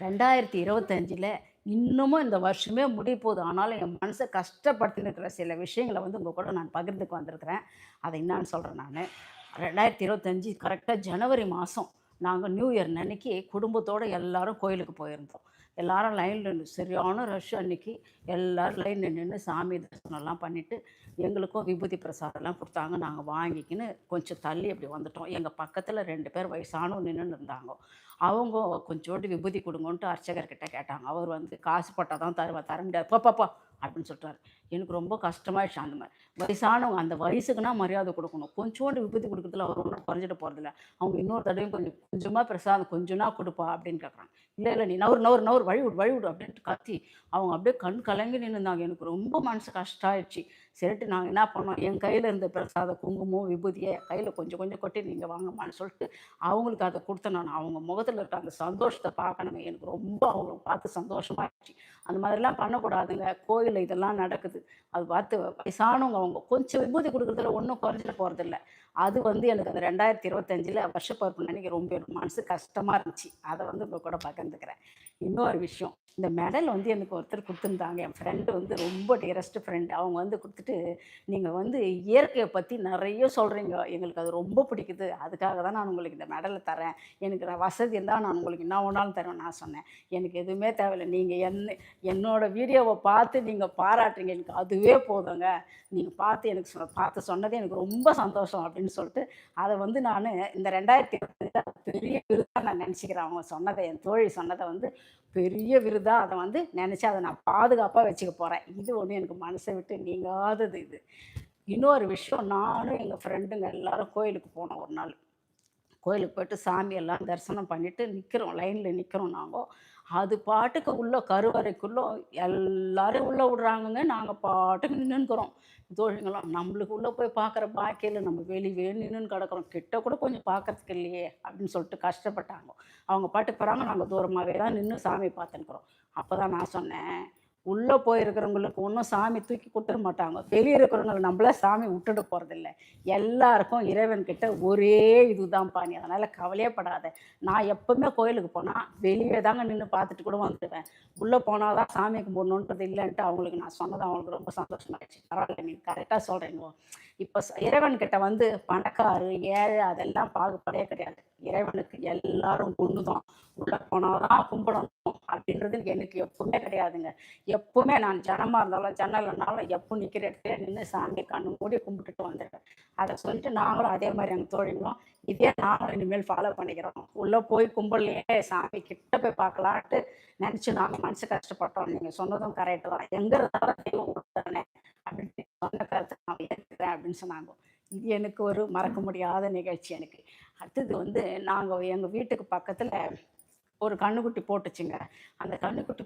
ரெண்டாயிரத்தி இருபத்தஞ்சில் இன்னமும் இந்த வருஷமே முடிய போகுது. ஆனாலும் என் மனசை கஷ்டப்படுத்தின்னு இருக்கிற சில விஷயங்களை வந்து உங்கள் கூட நான் பகிர்ந்துக்கு வந்திருக்கிறேன். அதை என்னான்னு சொல்கிறேன் நான். ரெண்டாயிரத்தி இருபத்தஞ்சி கரெக்டாக ஜனவரி மாதம் நாங்கள் நியூ இயர் அன்னைக்கு குடும்பத்தோடு எல்லாரும் கோயிலுக்கு போயிருந்தோம். எல்லாரும் லைனில் நின்று சரியான ரஷ் அன்னைக்கு எல்லோரும் லைனில் நின்று சாமி தரிசனம்லாம் பண்ணிவிட்டு எங்களுக்கும் விபூதி பிரசாதம்லாம் கொடுத்தாங்க. நாங்கள் வாங்கிக்கின்னு கொஞ்சம் தள்ளி அப்படி வந்துட்டோம். எங்கள் பக்கத்தில் ரெண்டு பேர் வயசானவங்க நின்றுன்னு இருந்தாங்க. அவங்க கொஞ்சோண்டு விபூதி கொடுங்கன்ட்டு அர்ச்சகர்கிட்ட கேட்டாங்க. அவர் வந்து காசு போட்டால் தான் தருவா தர முடியாது. போ அப்படின்னு சொல்லிட்டாரு எனக்கு ரொம்ப கஷ்டமாயிடுச்சு அந்த மாதிரி. வயசானவங்க அந்த வயசுக்குனா மரியாதை கொடுக்கணும். கொஞ்சோண்டு விபூதி கொடுக்குறதுல அவர் ஒன்றும் குறைஞ்சிட்டு போகிறதில்ல அவங்க இன்னொரு தடவையும் கொஞ்சம் கொஞ்சமாக பிரசாதம் கொஞ்சனா கொடுப்பா அப்படின்னு கேட்குறாங்க இல்லை இல்லை நீ நவர் நவர் நவர் வழி விடு வழி விடு அப்படின்ட்டு கத்தி. அவங்க அப்படியே கண் கலங்கி நின்றுந்தாங்க எனக்கு ரொம்ப மனசு கஷ்டம் ஆயிடுச்சு சரிட்டு நாங்கள் என்ன பண்ணோம் என் கையில் இருந்த பிரசாத குங்குமம் விபூதியை கையில் கொஞ்சம் கொஞ்சம் கொட்டி நீங்கள் வாங்கம்மான்னு சொல்லிட்டு அவங்களுக்கு அதை கொடுத்தேன் நான். அவங்க முகத்தில் இருக்க அந்த சந்தோஷத்தை பார்க்கணுங்க எனக்கு ரொம்ப அவங்கள பார்த்து சந்தோஷமாகிடுச்சு அந்த மாதிரிலாம் பண்ணக்கூடாதுங்க. கோயிலில் இதெல்லாம் நடக்குது. அது பார்த்து வயசானவங்க அவங்க கொஞ்சம் விபூதி கொடுக்குறதுல ஒன்றும் குறைஞ்சிட்டு போகிறதில்ல அது வந்து எனக்கு அந்த ரெண்டாயிரத்தி இருபத்தஞ்சில் வருஷப்பருப்பு அன்னைக்கு ரொம்ப மனசு கஷ்டமாக இருந்துச்சு. அதை வந்து உங்கள் கூட பகிர்ந்துக்கிறேன். இன்னொரு விஷயம். இந்த மெடல் வந்து எனக்கு ஒருத்தர் கொடுத்துருந்தாங்க. என் ஃப்ரெண்டு வந்து ரொம்ப டியரஸ்ட் ஃப்ரெண்டு அவங்க வந்து கொடுத்துட்டு நீங்கள் வந்து இயற்கையை பற்றி நிறைய சொல்கிறீங்க எங்களுக்கு அது ரொம்ப பிடிக்குது. அதுக்காக தான் நான் உங்களுக்கு இந்த மெடலை தரேன் எனக்கு நான் வசதி இருந்தால் நான் உங்களுக்கு என்ன ஒன்றாலும் தரேன் நான் சொன்னேன். எனக்கு எதுவுமே தேவையில்லை. நீங்கள் என்ன என்னோட வீடியோவை பார்த்து நீங்கள் பாராட்டுறீங்க எனக்கு அதுவே போதுங்க. நீங்கள் பார்த்து எனக்கு சொ- பார்த்து சொன்னதே எனக்கு ரொம்ப சந்தோஷம் அப்படின்னு சொல்லிட்டு அதை வந்து நான் இந்த ரெண்டாயிரத்தி பெரிய விருதாக நான் நினச்சிக்கிறேன். அவங்க சொன்னதை என் தோழி சொன்னதை வந்து பெரிய விருது. தான் அதை வந்து நினச்சி அதை நான் பாதுகாப்பாக வச்சுக்க போகிறேன் இது ஒன்று எனக்கு மனசை விட்டு நீங்காதது இது. இன்னொரு விஷயம் நானும் எங்கள் ஃப்ரெண்டுங்க எல்லாரும் கோயிலுக்கு போனோம் ஒரு நாள். கோயிலுக்கு போயிட்டு சாமி எல்லாம் தரிசனம் பண்ணிவிட்டு நிற்கிறோம் லைனில் நிற்கிறோம் நாங்கள் அது பாட்டுக்கு உள்ள கருவறைக்குள்ளே எல்லாரும் உள்ளே விடுறாங்கங்க. நாங்கள் பாட்டுக்கு நின்றுக்கிறோம் தோழிங்களும் நம்மளுக்கு உள்ளே போய் பார்க்குற பாக்கியில் நம்ம வெளியே நின்று கிடக்குறோம். கிட்ட கூட கொஞ்சம் பார்க்கறதுக்கு இல்லையே அப்படின்னு சொல்லிட்டு கஷ்டப்பட்டாங்க. அவங்க பாட்டுக்கு போகிறாங்க நாங்கள் தூரமாகவே தான் நின்று சாமி பார்த்துன்னுக்குறோம். அப்போ தான் நான் சொன்னேன் உள்ளே போயிருக்கிறவங்களுக்கு ஒன்றும் சாமி தூக்கி கொடுத்துட மாட்டாங்க. வெளியே இருக்கிறவங்களை நம்மள சாமி விட்டுட்டு போகிறதில்ல எல்லாருக்கும் இறைவன்கிட்ட ஒரே இதுதான்ப்பா. நீ அதனால் கவலையே படாத. நான் எப்பவுமே கோயிலுக்கு போனால் வெளியே தாங்க நின்று பார்த்துட்டு கூட வந்துடுவேன் உள்ளே போனால் தான் சாமி கும்பிடணுன்றது இல்லைன்ட்டு அவங்களுக்கு நான் சொன்னது அவங்களுக்கு ரொம்ப சந்தோஷமாகிடுச்சு பரவாயில்ல நீ கரெக்டாக சொல்கிறீங்க இப்போ இறைவன்கிட்ட வந்து பணக்காரு ஏழை அதெல்லாம் பாகுபாடே கிடையாது. இறைவனுக்கு எல்லாரும் ஒண்ணுதான். தான் உள்ளே தான் கும்பிடணும். அப்படின்றது எனக்கு எப்பவுமே கிடையாதுங்க. எப்பவுமே நான் ஜனமா இருந்தாலும் ஜன்னலனாலும் எப்போ நிக்கிற இடத்துல நின்று சாமி கண்ணு மூடி கும்பிட்டுட்டு வந்துடுவேன் அதை சொல்லிட்டு நாங்களும் அதே மாதிரி எங்கள் தோழிங்களும் இதே நாங்களும் இனிமேல் ஃபாலோ பண்ணிக்கிறோம். உள்ளே போய் கும்பலையே சாமி கிட்ட போய் பார்க்கலான்ட்டு நினச்சி நாங்கள் மனசு கஷ்டப்பட்டோம். நீங்கள் சொன்னதும் கரெக்டு தான். எங்க இருந்தாலும் தெய்வம் கொடுத்தானே அப்படின்னு சொன்ன கருத்தை நான் ஏற்றுக்கிறேன் அப்படின்னு சொன்னாங்க. இது எனக்கு ஒரு மறக்க முடியாத நிகழ்ச்சி எனக்கு. அடுத்தது வந்து நாங்கள் எங்கள் வீட்டுக்கு பக்கத்தில் ஒரு கண்ணுக்குட்டி போட்டுச்சுங்க. அந்த கண்ணுக்குட்டி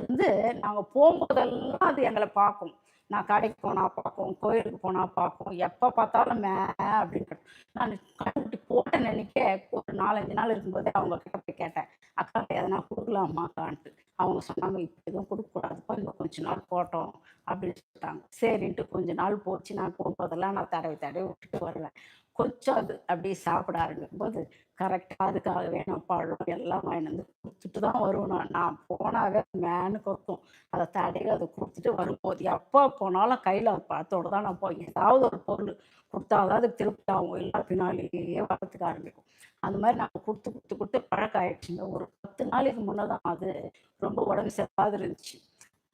வந்து நாங்கள் போகும்போதெல்லாம் அது எங்களை பார்க்கும். நான் கடைக்கு போனால் பார்க்கும் கோயிலுக்கு போனால் பார்க்கும் எப்போ பார்த்தாலும் மே அப்படின்னு நான் கண்ணுக்குட்டி போட்ட நினைக்க ஒரு நாலஞ்சு நாள் இருக்கும்போது அவங்க கிட்ட போய் கேட்டேன். அக்கா எதனா கொடுக்கலாமாக்கான்ட்டு. அவங்க சொன்னாங்க இப்போ எதுவும் கொடுக்கக்கூடாதுப்பா இன்னும் கொஞ்ச நாள் போட்டோம். அப்படின்னு சொல்லிட்டாங்க. சரின்ட்டு கொஞ்ச நாள் போச்சு. நான் போகும்போதெல்லாம் நான் தடவை தடவி விட்டுட்டு வருவேன். கொஞ்சம் அது அப்படியே சாப்பிட ஆரம்பிக்கும்போது கரெக்டாக அதுக்காக வேணும் பழம் எல்லாம் வாங்கிட்டு வந்து கொடுத்துட்டு தான் வருவோம் நான் நான் போனாவே மேனு கொத்தும். அதை தடையில் அதை கொடுத்துட்டு வரும்போது எப்போ போனாலும் கையில் அதை பார்த்தோட தான் நான் போய் ஏதாவது ஒரு பொருள் கொடுத்தாதான் அதுக்கு திருப்தி ஆகும். எல்லா பின்னாலேயே வரத்துக்கு ஆரம்பிக்கும். அந்த மாதிரி நாங்கள் கொடுத்து கொடுத்து கொடுத்து பழக்கம் ஆயிடுச்சுங்க. ஒரு பத்து நாளைக்கு முன்னே தான் அது ரொம்ப உடம்பு சரியில்லாத இருந்துச்சு.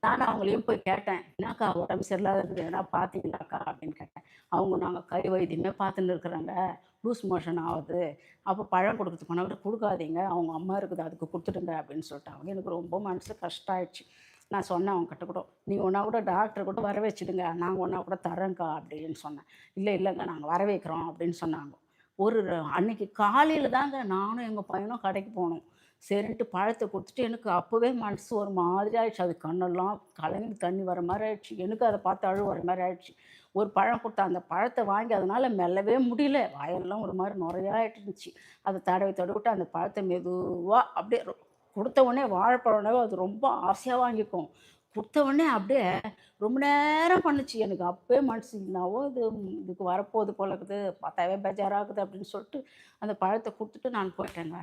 நான் அவங்களையும் போய் கேட்டேன் என்னக்கா உடம்பு சரியில்லாத இருக்குது எதனா பார்த்தீங்களாக்கா அப்படின்னு கேட்டேன். அவங்க நாங்கள் கை வைத்தியமே பார்த்துன்னு இருக்கிறாங்க. லூஸ் மோஷன் ஆகுது. அப்போ பழம் கொடுக்கறதுக்கு போனால் கொடுக்காதீங்க. அவங்க அம்மா இருக்குது அதுக்கு கொடுத்துடுங்க அப்படின்னு சொல்லிட்டாங்க எனக்கு ரொம்ப மனசு கஷ்டம் ஆயிடுச்சு நான் சொன்னேன் அவங்க கிட்ட கூட நீ ஒன்றா கூட டாக்டர் கூட வர வச்சுடுங்க. நாங்கள் ஒன்றா கூட தரேங்க்கா அப்படின்னு சொன்னேன். இல்லை இல்லைங்க நாங்கள் வர வைக்கிறோம் அப்படின்னு சொன்னாங்க. ஒரு அன்னைக்கு காலையில் தாங்க நானும் எங்கள் பையனும் கடைக்கு போனோம். சரின்ட்டு பழத்தை கொடுத்துட்டு எனக்கு அப்போவே மனசு ஒரு மாதிரி ஆயிடுச்சு. அது கண்ணெல்லாம் கலங்கி தண்ணி வர மாதிரி ஆயிடுச்சு. எனக்கு அதை பார்த்து அழு வர மாதிரி ஆயிடுச்சு. ஒரு பழம் கொடுத்தா அந்த பழத்தை வாங்கி அதனால் மெல்லவே முடியல. வாயெல்லாம் ஒரு மாதிரி நுரையாயிட்டு இருந்துச்சு. அதை தடவி தடவிட்டு அந்த பழத்தை மெதுவாக அப்படியே கொடுத்த உடனே வாழைப்பழம்னாவே அது ரொம்ப ஆசையாக வாங்கிக்கும். கொடுத்த உடனே அப்படியே ரொம்ப நேரம் பண்ணுச்சு. எனக்கு அப்பவே மனசு என்னவோ இது இதுக்கு வரப்போகுது போல இருக்குது. பார்த்தாவே பேஜாராகுது அப்படின்னு சொல்லிட்டு அந்த பழத்தை கொடுத்துட்டு நான் போயிட்டேங்க.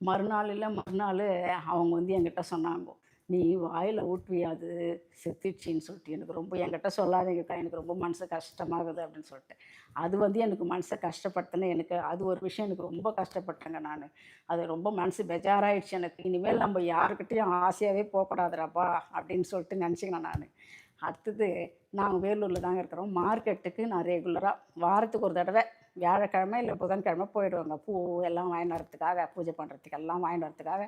மறுநாள் இல்லை மறுநாள் அவங்க வந்து என்கிட்ட சொன்னாங்க நீ வாயில் ஊட்டுவியாது அது செத்துடுச்சின்னு சொல்லிட்டு. எனக்கு ரொம்ப என்கிட்ட சொல்லாதீங்கக்கா எனக்கு ரொம்ப மனசு கஷ்டமாகுது அப்படின்னு சொல்லிட்டு. அது வந்து எனக்கு மனசை கஷ்டப்படுத்தின எனக்கு அது ஒரு விஷயம் எனக்கு ரொம்ப கஷ்டப்பட்டேங்க நான். அது ரொம்ப மனசு பெஜாராயிடுச்சு எனக்கு. இனிமேல் நம்ம யாருக்கிட்டையும் ஆசையாகவே போகக்கூடாதுடாப்பா அப்படின்னு சொல்லிட்டு நினச்சிக்கினேன் நான். அடுத்தது நாங்கள் வேலூரில் தாங்க இருக்கிறோம். மார்க்கெட்டுக்கு நான் ரெகுலராக வாரத்துக்கு ஒரு தடவை வியாழக்கிழமை இல்லை புதன்கிழமை போயிடுவேங்க. பூ எல்லாம் வாங்கிட்டு வரத்துக்காக பூஜை பண்ணுறதுக்கு எல்லாம் வாங்கிட்டு வரத்துக்காக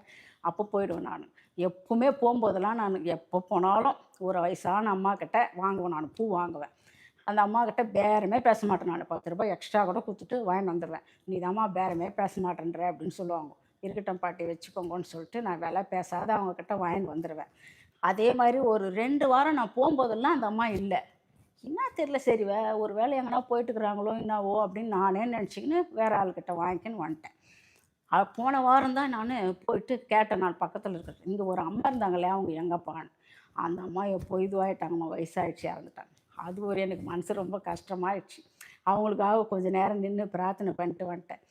அப்போ போயிடுவேன் நான். எப்பவுமே போகும்போதெல்லாம் நான் எப்போ போனாலும் ஒரு வயசான அம்மா கிட்ட வாங்குவேன் நான் பூ வாங்குவேன். அந்த அம்மா கிட்ட பேரமே பேச மாட்டேன் நான். பத்து ரூபாய் எக்ஸ்ட்ரா கூட கொடுத்துட்டு வாங்கிட்டு வந்துடுவேன் நீ தாம்மா பேரமே பேச மாட்டேன்ற அப்படின்னு சொல்லுவாங்க. இருக்கட்டும் பாட்டி வச்சுக்கோங்கன்னு சொல்லிட்டு நான் விலை பேசாத அவங்க கிட்ட வாங்கிட்டு வந்துடுவேன் அதே மாதிரி ஒரு ரெண்டு வாரம் நான் போகும்போதெல்லாம் அந்த அம்மா இல்லை. என்ன தெரியல சரி வே ஒரு வேலை எங்கன்னா போயிட்டுருக்குறாங்களோ என்னவோ அப்படின்னு நானே நினச்சிக்கின்னு வேறு ஆள்கிட்ட வாங்கிக்கின்னு வந்துட்டேன். போன வாரம் தான் நான் போயிட்டு கேட்டேன் நான் பக்கத்தில் இருக்கிறது. இங்கே ஒரு அம்மா இருந்தாங்களே அவங்க எங்கப்பான்னு அந்த அம்மா எப்போ இதுவாகிட்டாங்கம்மா வயசாகிடுச்சு இறந்துட்டாங்க. அது ஒரு எனக்கு மனசு ரொம்ப கஷ்டமாயிடுச்சு. அவங்களுக்காக கொஞ்சம் நேரம் நின்று பிரார்த்தனை பண்ணிட்டு வந்துட்டேன்.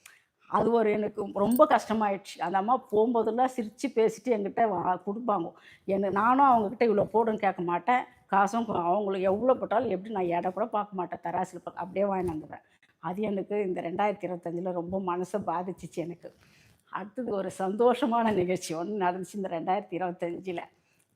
அது ஒரு எனக்கு ரொம்ப கஷ்டமாயிடுச்சு. அந்த அம்மா போகும்போதெல்லாம் சிரித்து பேசிட்டு என்கிட்ட வா கொடுப்பாங்க. எனக்கு நானும் அவங்கக்கிட்ட இவ்வளோ போடுன்னு கேட்க மாட்டேன். காசும் அவங்களுக்கு எவ்வளோ போட்டாலும் எப்படி நான் இடம் கூட பார்க்க மாட்டேன். தராசில் பார்க்க அப்படியே வாங்கி வந்துடுவேன் அது எனக்கு இந்த ரெண்டாயிரத்தி இருபத்தஞ்சில் ரொம்ப மனசை பாதிச்சிச்சு எனக்கு. அடுத்தது ஒரு சந்தோஷமான நிகழ்ச்சி ஒன்று நடந்துச்சு இந்த ரெண்டாயிரத்தி இருபத்தஞ்சில்.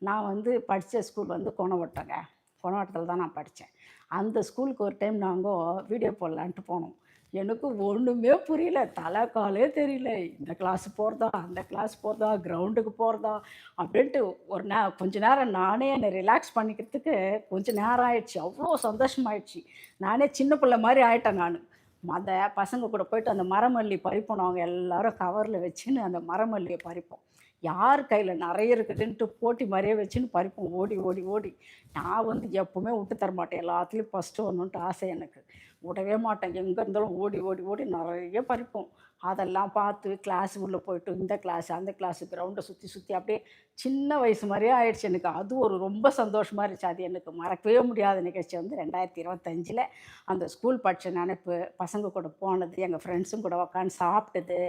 நான் வந்து படித்த ஸ்கூல் வந்து கோணவட்டங்க. கோணவட்டத்தில் தான் நான் படித்தேன் அந்த ஸ்கூலுக்கு ஒரு டைம் நாங்கள் வீடியோ போடலான்ட்டு போனோம். எனக்கு ஒன்றுமே புரியல. தலை காலே தெரியல. இந்த கிளாஸ் போகிறதா அந்த கிளாஸ் போகிறதா கிரவுண்டுக்கு போகிறதா அப்படின்ட்டு ஒரு நே கொஞ்ச நேரம் நானே என்னை ரிலாக்ஸ் பண்ணிக்கிறதுக்கு கொஞ்ச நேரம் ஆயிடுச்சு. அவ்வளோ சந்தோஷமாயிடுச்சு. நானே சின்ன பிள்ளை மாதிரி ஆயிட்டேன் நான். அந்த பசங்க கூட போயிட்டு அந்த மரமல்லி பறிப்போம். நாங்கள் எல்லாரும் கவரில் வச்சுன்னு அந்த மரமல்லியை பறிப்போம். யார் கையில் நிறைய இருக்குதுன்ட்டு போட்டி மாதிரியே வச்சுன்னு பறிப்போம். ஓடி ஓடி ஓடி. நான் வந்து எப்பவுமே விட்டு தர மாட்டேன். எல்லாத்துலேயும் ஃபஸ்ட்டு வரணுன்ட்டு ஆசை எனக்கு. விடவே மாட்டேன். எங்கே இருந்தாலும் ஓடி ஓடி ஓடி நிறைய பறிப்போம் அதெல்லாம் பார்த்து கிளாஸ் உள்ளே போயிட்டு இந்த கிளாஸ் அந்த கிளாஸ் கிரவுண்டை சுற்றி சுற்றி அப்படியே சின்ன வயசு மாதிரியே ஆயிடுச்சு எனக்கு. அது ஒரு ரொம்ப சந்தோஷமாக இருந்துச்சு. அது எனக்கு மறக்கவே முடியாத நிகழ்ச்சி வந்து ரெண்டாயிரத்தி இருபத்தஞ்சில் அந்த ஸ்கூல் படித்த நினைப்பு பசங்க கூட போனது எங்கள் ஃப்ரெண்ட்ஸும் கூட உட்காந்து சாப்பிட்டது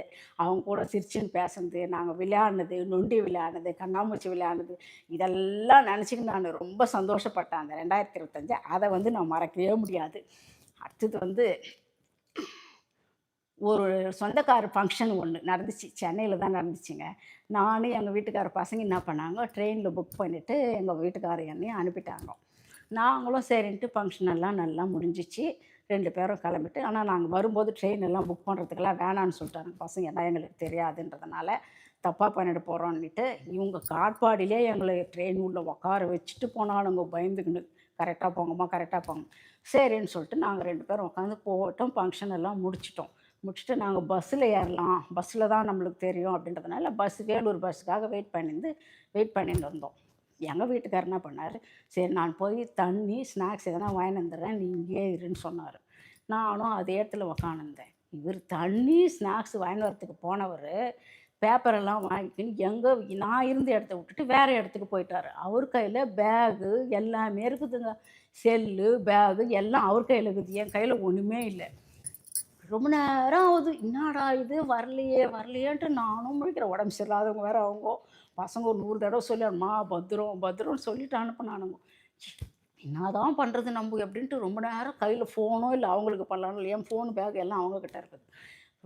அவங்க கூட சிரிச்சுன்னு பேசுனது நாங்கள் விளையாடினது நொண்டி விளையாடினது கண்ணாமூச்சி விளையாடினது இதெல்லாம் நினச்சிக்கிட்டு நான் ரொம்ப சந்தோஷப்பட்டேன் அந்த ரெண்டாயிரத்தி இருபத்தஞ்சு அதை வந்து நான் மறக்கவே முடியாது. அடுத்தது வந்து ஒரு சொந்தக்கார ஃபங்க்ஷன் ஒன்று நடந்துச்சு. சென்னையில் தான் நடந்துச்சுங்க. நானும் எங்கள் வீட்டுக்கார பசங்க என்ன பண்ணாங்க ட்ரெயினில் புக் பண்ணிவிட்டு எங்கள் வீட்டுக்கார என்னையும் அனுப்பிட்டாங்க. நாங்களும் சரின்ட்டு ஃபங்க்ஷன் எல்லாம் நல்லா முடிஞ்சிச்சு. ரெண்டு பேரும் கிளம்பிட்டு ஆனால் நாங்கள் வரும்போது ட்ரெயின் எல்லாம் புக் பண்ணுறதுக்கெல்லாம் வேணான்னு சொல்லிட்டாங்க. பசங்க எல்லாம் எங்களுக்கு தெரியாதுன்றதுனால தப்பாக பண்ணிட்டு போகிறோன்னுட்டு இவங்க காட்பாடிலே எங்களை ட்ரெயின் உள்ளே உட்கார வச்சுட்டு போனாலுங்க பயந்துக்கின்னு. கரெக்டாக போங்கம்மா கரெக்டாக போங்க. சரின்னு சொல்லிட்டு நாங்கள் ரெண்டு பேரும் உட்காந்து போட்டோம் ஃபங்க்ஷன் எல்லாம் முடிச்சிட்டோம். முடிச்சுட்டு நாங்கள் பஸ்ஸில் ஏறலாம். பஸ்ஸில் தான் நம்மளுக்கு தெரியும் அப்படின்றதுனால பஸ் வேலூர் பஸ்ஸுக்காக வெயிட் பண்ணிருந்து வெயிட் பண்ணிட்டு இருந்தோம் எங்கள் வீட்டுக்கார் என்ன பண்ணார்? சரி நான் போய் தண்ணி ஸ்நாக்ஸ் எதனா வாங்கிட்டு வந்துடுறேன் நீ இருன்னு சொன்னார். நானும் அதே இடத்துல உக்காந்துருந்தேன். இவர் தண்ணி ஸ்நாக்ஸ் வாங்கி வரத்துக்கு போனவர் பேப்பரெல்லாம் வாங்கிக்கின்னு எங்கே நான் இருந்த இடத்த விட்டுட்டு வேறு இடத்துக்கு போயிட்டார். அவர் கையில் பேகு எல்லாமே இருக்குதுங்க. செல்லு பேகு எல்லாம் அவர் கையில் இருக்குது. என் கையில் ஒன்றுமே இல்லை. ரொம்ப நேரம் ஆகுது. என்னடா இது? வரலையே வரலையேன்ட்டு நானும் முடிக்கிற உடம்பு சரியில்லாதவங்க வேறு அவங்க. பசங்க ஒரு நூறு தடவை சொல்லி பத்திரம் பத்திரம்னு சொல்லிட்டு அனுப்பினானுங்க. என்னதான் பண்ணுறது நம்ம? அப்படின்ட்டு ரொம்ப நேரம் கையில் ஃபோனோ இல்லை அவங்களுக்கு பண்ணலாம் என் ஃபோன் பேக் எல்லாம் அவங்கக்கிட்ட இருக்குது.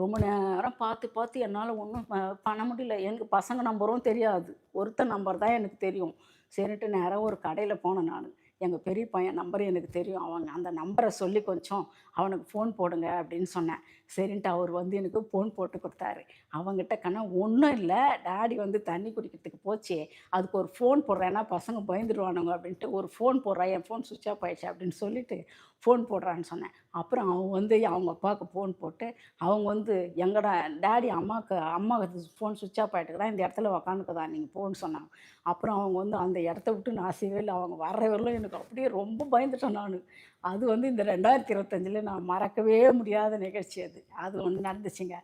ரொம்ப நேரம் பார்த்து பார்த்து என்னால் ஒன்றும் பண்ண முடியல. எனக்கு பசங்க நம்பரும் தெரியாது. ஒருத்த நம்பர் தான் எனக்கு தெரியும். சரின்ட்டு நேராக ஒரு கடையில் போனேன் நான். எங்கள் பெரிய பையன் நம்பர் எனக்கு தெரியும். அவங்க அந்த நம்பரை சொல்லி கொஞ்சம் அவனுக்கு ஃபோன் போடுங்க அப்படின்னு சொன்னேன். சரின்ட்டு அவர் வந்து எனக்கு ஃபோன் போட்டு கொடுத்தாரு. அவங்ககிட்ட கண்ணா ஒன்றும் இல்லை. டாடி வந்து தண்ணி குடிக்கிறதுக்கு போச்சு. அதுக்கு ஒரு ஃபோன் போடுறேன்னா பசங்க பயந்துருவானுங்க அப்படின்ட்டு ஒரு ஃபோன் போடுறேன் என் ஃபோன் சுவிட்ச் ஆஃப் ஆயிடுச்சு அப்படின்னு சொல்லிட்டு ஃபோன் போடுறான்னு சொன்னேன். அப்புறம் அவங்க வந்து அவங்க அப்பாவுக்கு ஃபோன் போட்டு அவங்க வந்து எங்கடா டேடி அம்மாவுக்கு அம்மாவுக்கு ஃபோன் சுவிட்ச் ஆஃப் ஆகிட்டுக்குதான் இந்த இடத்துல உக்காந்துக்குதா நீங்கள் ஃபோன் சொன்னாங்க அப்புறம் அவங்க வந்து அந்த இடத்த விட்டு நான் அசைவே இல்லை. அவங்க வர்ற வரலும் எனக்கு அப்படியே ரொம்ப பயந்துட்டேன் நான். அது வந்து இந்த ரெண்டாயிரத்தி இருபத்தஞ்சில் நான் மறக்கவே முடியாத நிகழ்ச்சி அது. அது ஒன்று நடந்துச்சுங்க.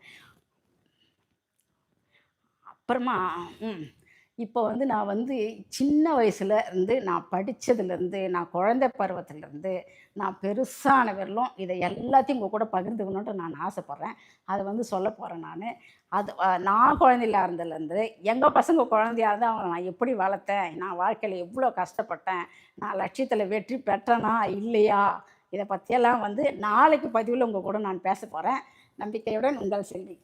அப்புறமா ம். இப்போ வந்து நான் வந்து சின்ன வயசுல இருந்து நான் படித்ததுலேருந்து நான் குழந்தை பருவத்திலேருந்து, நான் பெருசான வரலும் இதை எல்லாத்தையும் உங்க கூட பகிர்ந்துக்கணுன்ட்டு நான் ஆசைப்பட்றேன். அதை வந்து சொல்ல போகிறேன் நான் அது நான் குழந்தையில இருந்ததுலேருந்து, எங்கள் பசங்க குழந்தையாக இருந்து அவங்களை நான் எப்படி வளர்த்தேன்? நான் வாழ்க்கையில் எவ்வளோ கஷ்டப்பட்டேன்? நான் லட்சியத்தில் வெற்றி பெற்றேனா? இல்லையா? இதை பற்றியெல்லாம் வந்து நாளைக்கு பதிவில் உங்கள் கூட நான் பேச போகிறேன் நம்பிக்கையுடன் உங்கள் செல்வி.